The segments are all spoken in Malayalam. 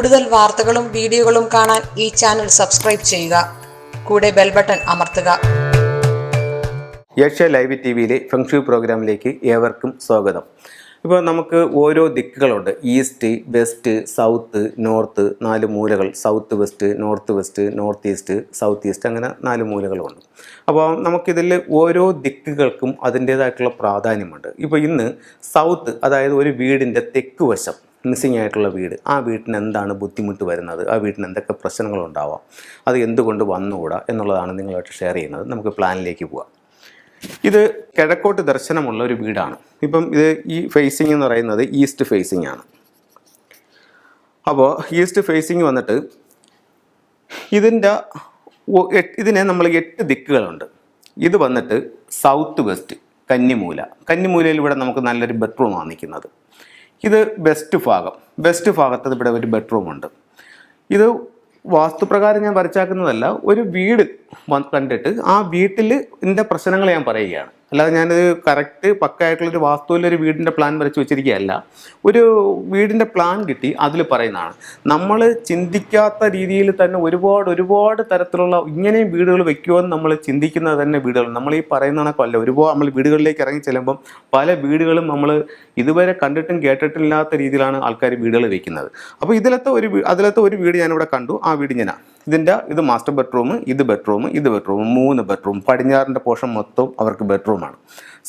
കൂടുതൽ വാർത്തകളും വീഡിയോകളും കാണാൻ ഈ ചാനൽ സബ്സ്ക്രൈബ് ചെയ്യുക. കൂടെ ബെൽ ബട്ടൺ അമർത്തുക. ഏഷ്യ ലൈവ് ടി വിയിലെ ഫെങ്ഷു പ്രോഗ്രാമിലേക്ക് ഏവർക്കും സ്വാഗതം. ഇപ്പോൾ നമുക്ക് ഓരോ ദിക്കുകളുണ്ട്. ഈസ്റ്റ് വെസ്റ്റ് സൗത്ത് നോർത്ത് നാല് മൂലകൾ. South west north west north east south east അങ്ങനെ നാല് മൂലകളുണ്ട്. അപ്പോൾ നമുക്കിതിൽ ഓരോ ദിക്കുകൾക്കും അതിന്റേതായിട്ടുള്ള പ്രാധാന്യമുണ്ട്. ഇപ്പോൾ ഇന്ന് സൗത്ത് അതായത് ഒരു വീടിന്റെ തെക്ക് വശം മിസ്സിങ് ആയിട്ടുള്ള വീട്. ആ വീട്ടിന് എന്താണ് ബുദ്ധിമുട്ട് വരുന്നത്? ആ വീട്ടിന് എന്തൊക്കെ പ്രശ്നങ്ങളുണ്ടാവാം? അത് എന്തുകൊണ്ട് വന്നുകൂടാ? എന്നുള്ളതാണ് നിങ്ങളായിട്ട് ഷെയർ ചെയ്യുന്നത്. നമുക്ക് പ്ലാനിലേക്ക് പോവാം. ഇത് കിഴക്കോട്ട് ദർശനമുള്ള ഒരു വീടാണ്. ഇപ്പം ഇത് ഈ ഫേസിംഗ് എന്ന് പറയുന്നത് ഈസ്റ്റ് ഫേസിംഗ് ആണ്. അപ്പോൾ ഈസ്റ്റ് ഫേസിംഗ് വന്നിട്ട് ഇതിന്റെ ഇതിനെ നമ്മൾ എട്ട് ദിക്കുകളുണ്ട്. ഇത് വന്നിട്ട് സൗത്ത് വെസ്റ്റ് കന്നിമൂല. കന്നിമൂലയിൽ ഇവിടെ നമുക്ക് നല്ലൊരു ബെഡ്റൂമാണ് നിൽക്കുന്നത്. ഇത് ബെസ്റ്റ് ഭാഗം. ബെസ്റ്റ് ഭാഗത്ത് ഇവിടെ ഒരു ബെഡ്റൂം ഉണ്ട്. ഇത് വാസ്തുപ്രകാരം ഞാൻ വരച്ചാക്കുന്നതല്ല ഒരു വീട് കണ്ടിട്ട് ആ വീട്ടിൽ ഇതിന്റെ പ്രശ്നങ്ങൾ ഞാൻ പറയുകയാണ്. അല്ലാതെ ഞാനത് കറക്റ്റ് പക്കായിട്ടുള്ളൊരു വാസ്തുവിലൊരു വീടിന്റെ പ്ലാൻ വരച്ച് വെച്ചിരിക്കുകയല്ല. ഒരു വീടിന്റെ പ്ലാൻ കിട്ടി അതിൽ പറയുന്നതാണ്. നമ്മൾ ചിന്തിക്കാത്ത രീതിയിൽ തന്നെ ഒരുപാട് ഒരുപാട് തരത്തിലുള്ള ഇങ്ങനെയും വീടുകൾ വെക്കുമെന്ന് നമ്മൾ ചിന്തിക്കുന്നത് തന്നെ വീടുകൾ നമ്മൾ ഈ പറയുന്ന കണക്കല്ല ഒരുപാട് നമ്മൾ വീടുകളിലേക്ക് ഇറങ്ങി ചെല്ലുമ്പം പല വീടുകളും നമ്മൾ ഇതുവരെ കണ്ടിട്ടും കേട്ടിട്ടില്ലാത്ത രീതിയിലാണ് ആൾക്കാർ വീടുകൾ വെക്കുന്നത്. അപ്പോൾ ഇതിലത്തെ ഒരു അതിലത്തെ ഒരു വീട് ഞാനിവിടെ കണ്ടു ആ വീട് ഞാൻ ഇതിന്റെ ഇത് മാസ്റ്റർ ബെഡ്റൂം ഇത് ബെഡ്റൂം ഇത് ബെഡ്റൂം മൂന്ന് ബെഡ്റൂം പടിഞ്ഞാറിന്റെ പോർഷൻ മൊത്തം അവർക്ക് ബെഡ്റൂമാണ്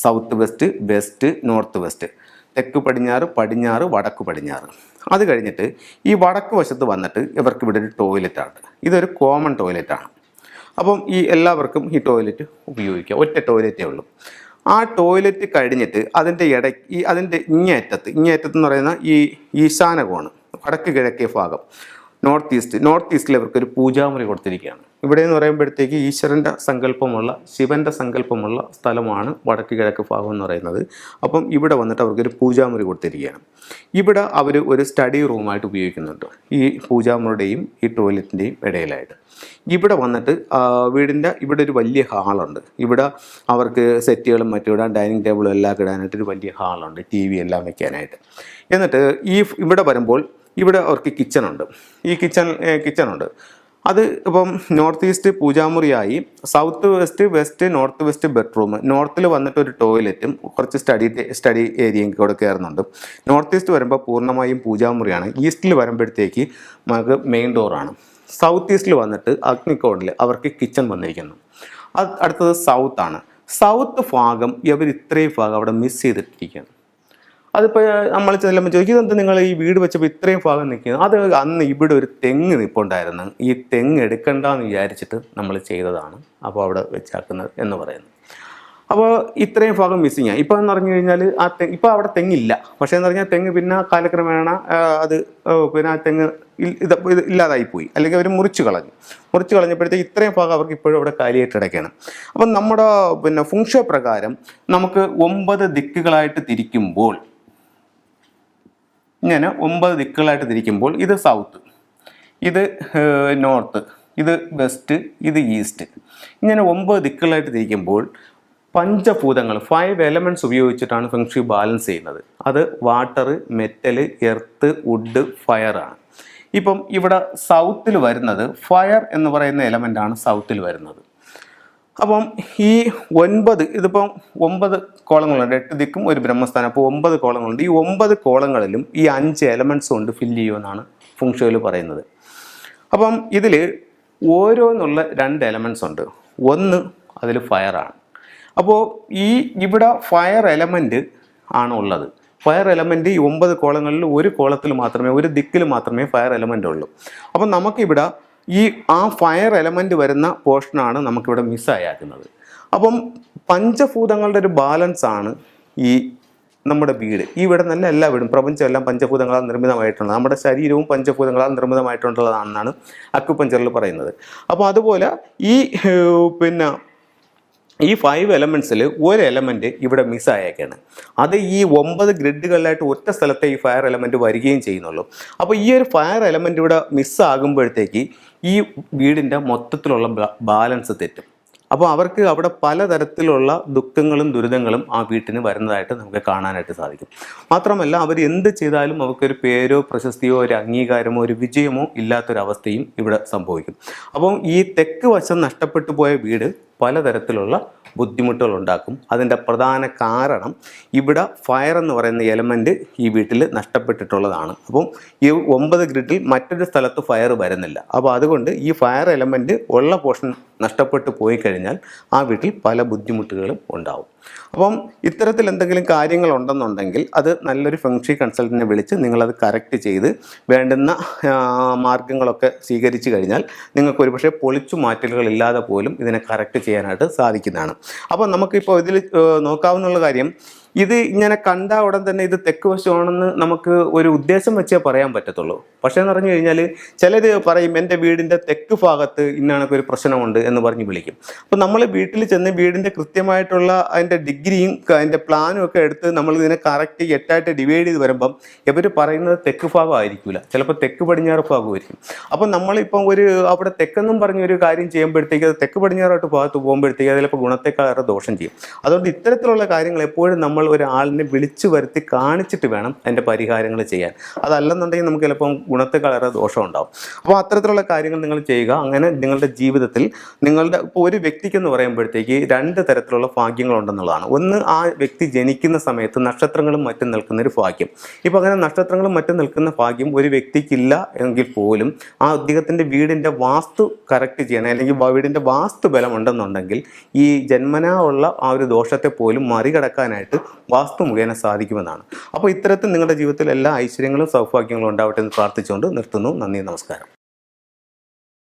south west west north west തെക്ക് പടിഞ്ഞാറ് പടിഞ്ഞാറ് വടക്ക് പടിഞ്ഞാറ്. അത് കഴിഞ്ഞിട്ട് ഈ വടക്ക് വശത്ത് വന്നിട്ട് ഇവർക്ക് ഇവിടെ ഒരു ടോയ്ലറ്റാണ് ഇതൊരു കോമൺ ടോയ്ലറ്റാണ് അപ്പം ഈ എല്ലാവർക്കും ഈ ടോയ്ലറ്റ് ഉപയോഗിക്കാം. ഒറ്റ ടോയ്ലറ്റേ ഉള്ളൂ. ആ ടോയ്ലറ്റ് കഴിഞ്ഞിട്ട് അതിന്റെ ഇടയ്ക്ക് ഈ അതിന്റെ ഇങ്ങേറ്റത്ത് ഇങ്ങേറ്റത്ത് എന്ന് പറയുന്ന ഈ ഈശാന കോണ് വടക്ക് കിഴക്കേ ഭാഗം. നോർത്ത് ഈസ്റ്റ് നോർത്ത് ഈസ്റ്റിൽ അവർക്ക് ഒരു പൂജാമുറി കൊടുത്തിരിക്കുകയാണ്. ഇവിടെ എന്ന് പറയുമ്പോഴത്തേക്ക് ഈശ്വരന്റെ സങ്കല്പമുള്ള ശിവന്റെ സങ്കല്പമുള്ള സ്ഥലമാണ് വടക്ക് കിഴക്ക് ഭാഗം എന്ന് പറയുന്നത്. അപ്പം ഇവിടെ വന്നിട്ട് അവർക്കൊരു പൂജാമുറി കൊടുത്തിരിക്കുകയാണ്. ഇവിടെ അവർ ഒരു സ്റ്റഡി റൂമായിട്ട് ഉപയോഗിക്കുന്നുണ്ട് ഈ പൂജാമുറിയുടെയും ഈ ടോയ്ലറ്റിന്റെയും ഇടയിലായിട്ട്. ഇവിടെ വന്നിട്ട് വീടിന്റെ ഇവിടെ ഒരു വലിയ ഹാളുണ്ട്. ഇവിടെ അവർക്ക് സെറ്റുകളും മറ്റും ഇടാൻ ഡൈനിങ് ടേബിളും എല്ലാം ഇടാനായിട്ട് ഒരു വലിയ ഹാളുണ്ട് ടി വി എല്ലാം വെക്കാനായിട്ട്. എന്നിട്ട് ഈ ഇവിടെ വരുമ്പോൾ ഇവിടെ അവർക്ക് കിച്ചണുണ്ട്. ഈ കിച്ചൺ കിച്ചണുണ്ട്. അത് ഇപ്പം north east പൂജാമുറിയായി south west west north west bedroom. നോർത്തിൽ വന്നിട്ട് ഒരു ടോയ്ലറ്റും കുറച്ച് സ്റ്റഡി സ്റ്റഡി ഏരിയയും കൂടെ കയറുന്നുണ്ട്. നോർത്ത് ഈസ്റ്റ് വരുമ്പോൾ പൂർണമായും പൂജാമുറിയാണ്. ഈസ്റ്റിൽ വരുമ്പോഴത്തേക്ക് നമുക്ക് മെയിൻ ഡോറാണ്. സൗത്ത് ഈസ്റ്റിൽ വന്നിട്ട് അഗ്നിക്കോണിൽ അവർക്ക് കിച്ചൺ വന്നിരിക്കുന്നു. അത് അടുത്തത് സൗത്താണ് സൗത്ത് ഭാഗം ഇവർ ഇത്രയും ഭാഗം അവിടെ മിസ് ചെയ്തിട്ടിരിക്കുകയാണ് അതിപ്പോൾ നമ്മൾ ചെല്ലുമ്പോൾ ചോദിക്കും ഇതെന്താ നിങ്ങൾ ഈ വീട് വെച്ചപ്പോൾ ഇത്രയും ഭാഗം നിൽക്കുന്നത് അത് അന്ന് ഇവിടെ ഒരു തെങ്ങ് നിൽപ്പുണ്ടായിരുന്നു ഈ തെങ്ങ് എടുക്കണ്ടെന്ന് വിചാരിച്ചിട്ട് നമ്മൾ ചെയ്തതാണ്. അപ്പോൾ അവിടെ വെച്ചാക്കുന്നത് എന്ന് പറയുന്നത് അപ്പോൾ ഇത്രയും ഭാഗം മിസ്സിങ് ആണ് ഇപ്പോൾ എന്ന് പറഞ്ഞു കഴിഞ്ഞാൽ ആ തെ ഇപ്പോൾ അവിടെ തെങ്ങില്ല. പക്ഷേ എന്ന് പറഞ്ഞാൽ തെങ്ങ് പിന്നെ കാലക്രമേണ അത് പിന്നെ ആ തെങ്ങ് ഇത് ഇത് ഇല്ലാതായി പോയി. അല്ലെങ്കിൽ അവർ മുറിച്ച് കളഞ്ഞു. മുറിച്ച് കളഞ്ഞപ്പോഴത്തേക്ക് ഇത്രയും ഭാഗം അവർക്ക് ഇപ്പോഴും അവിടെ കാലിയായിട്ട് കിടക്കുകയാണ് അപ്പം നമ്മുടെ പിന്നെ ഫുങ്ഷോ പ്രകാരം നമുക്ക് ഒമ്പത് ദിക്കുകളായിട്ട് തിരിക്കുമ്പോൾ ഇങ്ങനെ ഒമ്പത് ദിക്കുകളായിട്ട് തിരിക്കുമ്പോൾ ഇത് സൗത്ത് ഇത് നോർത്ത് ഇത് വെസ്റ്റ് ഇത് ഈസ്റ്റ് ഇങ്ങനെ ഒമ്പത് ദിക്കുകളായിട്ട് തിരിക്കുമ്പോൾ പഞ്ചഭൂതങ്ങൾ ഫൈവ് എലമെന്റ്സ് ഉപയോഗിച്ചിട്ടാണ് ഫെങ്ഷി ബാലൻസ് ചെയ്യുന്നത്. അത് വാട്ടർ മെറ്റൽ എർത്ത് വുഡ് ഫയറാണ് ഇപ്പം ഇവിടെ സൗത്തിൽ വരുന്നത് ഫയർ എന്ന് പറയുന്ന എലമെന്റാണ് സൗത്തിൽ വരുന്നത്. അപ്പം ഈ ഒൻപത് ഇതിപ്പം ഒമ്പത് കോളങ്ങളുണ്ട്. എട്ട് ദിക്കും ഒരു ബ്രഹ്മസ്ഥാനം. അപ്പോൾ ഒമ്പത് കോളങ്ങളുണ്ട്. ഈ ഒമ്പത് കോളങ്ങളിലും ഈ അഞ്ച് എലമെന്റ്സ് കൊണ്ട് ഫില്ല് ചെയ്യുമെന്നാണ് ഫുങ്ഷോയിൽ പറയുന്നത്. അപ്പം ഇതിൽ ഓരോന്നുള്ള രണ്ട് എലമെന്റ്സ് ഉണ്ട്. ഒന്ന് അതിൽ ഫയറാണ് അപ്പോൾ ഈ ഇവിടെ ഫയർ എലമെന്റ് ആണ് ഉള്ളത്. ഫയർ എലമെന്റ് ഈ ഒമ്പത് കോളങ്ങളിൽ ഒരു കോളത്തിൽ മാത്രമേ ഒരു ദിക്കിൽ മാത്രമേ ഫയർ എലമെന്റ് ഉള്ളൂ. അപ്പം നമുക്കിവിടെ ഈ ആ ഫയർ എലമെന്റ് വരുന്ന പോർഷനാണ് നമുക്കിവിടെ മിസ്സായാക്കുന്നത് അപ്പം പഞ്ചഭൂതങ്ങളുടെ ഒരു ബാലൻസ് ആണ് ഈ നമ്മുടെ വീട്. ഈ വീട് നല്ല എല്ലാ വീടും പ്രപഞ്ചമെല്ലാം പഞ്ചഭൂതങ്ങളാൽ നിർമ്മിതമായിട്ടുള്ളത്. നമ്മുടെ ശരീരവും പഞ്ചഭൂതങ്ങളാൽ നിർമ്മിതമായിട്ടുള്ളതാണെന്നാണ് അക്യുപഞ്ചറിൽ പറയുന്നത്. അപ്പോൾ അതുപോലെ ഈ പിന്നെ ഈ ഫൈവ് എലമെന്റ്സിൽ ഒരു എലമെന്റ് ഇവിടെ മിസ്സായേക്കാണ് അത് ഈ ഒമ്പത് ഗ്രിഡുകളിലായിട്ട് ഒറ്റ സ്ഥലത്തെ ഈ ഫയർ എലമെന്റ് വരികയും ചെയ്യുന്നുള്ളൂ. അപ്പോൾ ഈ ഒരു ഫയർ എലമെന്റ് ഇവിടെ മിസ്സാകുമ്പോഴത്തേക്ക് ഈ വീടിന്റെ മൊത്തത്തിലുള്ള ബാലൻസ് തെറ്റും. അപ്പോൾ അവർക്ക് അവിടെ പലതരത്തിലുള്ള ദുഃഖങ്ങളും ദുരിതങ്ങളും ആ വീട്ടിന് വരുന്നതായിട്ട് നമുക്ക് കാണാനായിട്ട് സാധിക്കും. മാത്രമല്ല അവർ എന്ത് ചെയ്താലും അവർക്കൊരു പേരോ പ്രശസ്തിയോ ഒരു അംഗീകാരമോ ഒരു വിജയമോ ഇല്ലാത്തൊരവസ്ഥയും ഇവിടെ സംഭവിക്കും. അപ്പം ഈ തെക്ക് വശം നഷ്ടപ്പെട്ടു പോയ വീട് പലതരത്തിലുള്ള ബുദ്ധിമുട്ടുകൾ ഉണ്ടാക്കും അതിന്റെ പ്രധാന കാരണം ഇവിടെ ഫയർ എന്ന് പറയുന്ന എലമെന്റ് ഈ വീട്ടിൽ നഷ്ടപ്പെട്ടിട്ടുള്ളതാണ്. അപ്പം ഈ ഒമ്പത് ഗ്രിഡിൽ മറ്റൊരു സ്ഥലത്ത് ഫയർ വരുന്നില്ല. അപ്പോൾ അതുകൊണ്ട് ഈ ഫയർ എലമെന്റ് ഉള്ള പോർഷൻ നഷ്ടപ്പെട്ടു പോയി കഴിഞ്ഞാൽ ആ വീട്ടിൽ പല ബുദ്ധിമുട്ടുകളും ഉണ്ടാവും. അപ്പം ഇത്തരത്തിൽ എന്തെങ്കിലും കാര്യങ്ങൾ ഉണ്ടെന്നുണ്ടെങ്കിൽ അത് നല്ലൊരു ഫെങ്ഷി കൺസൾട്ടന്റിനെ വിളിച്ച് നിങ്ങളത് കറക്റ്റ് ചെയ്ത് വേണ്ടുന്ന മാർഗങ്ങളൊക്കെ സ്വീകരിച്ചു കഴിഞ്ഞാൽ നിങ്ങൾക്ക് ഒരുപക്ഷെ പൊളിച്ചു മാറ്റലുകളില്ലാതെ പോലും ഇതിനെ കറക്റ്റ് ചെയ്യാനായിട്ട് സാധിക്കുന്നതാണ്. അപ്പോൾ നമുക്കിപ്പോൾ ഇതിൽ നോക്കാവുന്ന കാര്യം ഇത് ഇങ്ങനെ കണ്ട ഉടൻ തന്നെ ഇത് തെക്ക് വശമാണെന്ന് നമുക്ക് ഒരു ഉദ്ദേശം വെച്ചേ പറയാൻ പറ്റത്തുള്ളൂ. പക്ഷേ എന്ന് പറഞ്ഞു കഴിഞ്ഞാൽ ചിലർ പറയും എന്റെ വീടിന്റെ തെക്ക് ഭാഗത്ത് ഇന്നാണൊക്കെ ഒരു പ്രശ്നമുണ്ട് എന്ന് പറഞ്ഞ് വിളിക്കും. അപ്പോൾ നമ്മൾ വീട്ടിൽ ചെന്ന് വീടിന്റെ കൃത്യമായിട്ടുള്ള അതിന്റെ ഡിഗ്രിയും അതിന്റെ പ്ലാനും ഒക്കെ എടുത്ത് നമ്മൾ ഇതിനെ കറക്റ്റ് എട്ടായിട്ട് ഡിവൈഡ് ചെയ്ത് വരുമ്പം ഇവർ പറയുന്നത് തെക്ക് ഭാഗം ആയിരിക്കില്ല ചിലപ്പോൾ തെക്ക് പടിഞ്ഞാറ് ഭാഗമായിരിക്കും. അപ്പം നമ്മളിപ്പം ഒരു അവിടെ തെക്കെന്നും പറഞ്ഞൊരു കാര്യം ചെയ്യുമ്പോഴത്തേക്ക് അത് തെക്ക് പടിഞ്ഞാറോട്ട് ഭാഗത്ത് പോകുമ്പോഴത്തേക്ക് അതിലിപ്പോൾ ഗുണത്തെക്കാളേറെ ദോഷം ചെയ്യും. അതുകൊണ്ട് ഇത്തരത്തിലുള്ള കാര്യങ്ങൾ എപ്പോഴും നമ്മൾ ഒരാളിനെ വിളിച്ചു വരുത്തി കാണിച്ചിട്ട് വേണം അതിന്റെ പരിഹാരങ്ങൾ ചെയ്യാൻ. അതല്ലെന്നുണ്ടെങ്കിൽ നമുക്ക് ചിലപ്പം ഗുണത്തെക്കാളേറെ ദോഷം ഉണ്ടാവും. അപ്പോൾ അത്തരത്തിലുള്ള കാര്യങ്ങൾ നിങ്ങൾ ചെയ്യുക. അങ്ങനെ നിങ്ങളുടെ ജീവിതത്തിൽ നിങ്ങളുടെ ഇപ്പോൾ ഒരു വ്യക്തിക്കെന്ന് പറയുമ്പോഴത്തേക്ക് രണ്ട് തരത്തിലുള്ള ഭാഗ്യങ്ങളുണ്ടെന്നുള്ളതാണ്. ഒന്ന് ആ വ്യക്തി ജനിക്കുന്ന സമയത്ത് നക്ഷത്രങ്ങളും മറ്റും നിൽക്കുന്ന ഒരു ഭാഗ്യം. ഇപ്പോൾ അങ്ങനെ നക്ഷത്രങ്ങളും മറ്റും നിൽക്കുന്ന ഭാഗ്യം ഒരു വ്യക്തിക്കില്ല എങ്കിൽ പോലും ആ അദ്ദേഹത്തിന്റെ വീടിന്റെ വാസ്തു കറക്റ്റ് ചെയ്യണം. അല്ലെങ്കിൽ വീടിന്റെ വാസ്തു ബലം ഉണ്ടെന്നുണ്ടെങ്കിൽ ഈ ജന്മനാ ഉള്ള ആ ഒരു ദോഷത്തെ പോലും മറികടക്കാനായിട്ട് വാസ്തു മുഖേന സാധിക്കുമെന്നാണ്. അപ്പോൾ ഇത്തരത്തിൽ നിങ്ങളുടെ ജീവിതത്തിൽ എല്ലാ ഐശ്വര്യങ്ങളും സൗഭാഗ്യങ്ങളും ഉണ്ടാവട്ടെ എന്ന് പ്രാർത്ഥിച്ചുകൊണ്ട് നിർത്തുന്നു. നന്ദി നമസ്കാരം.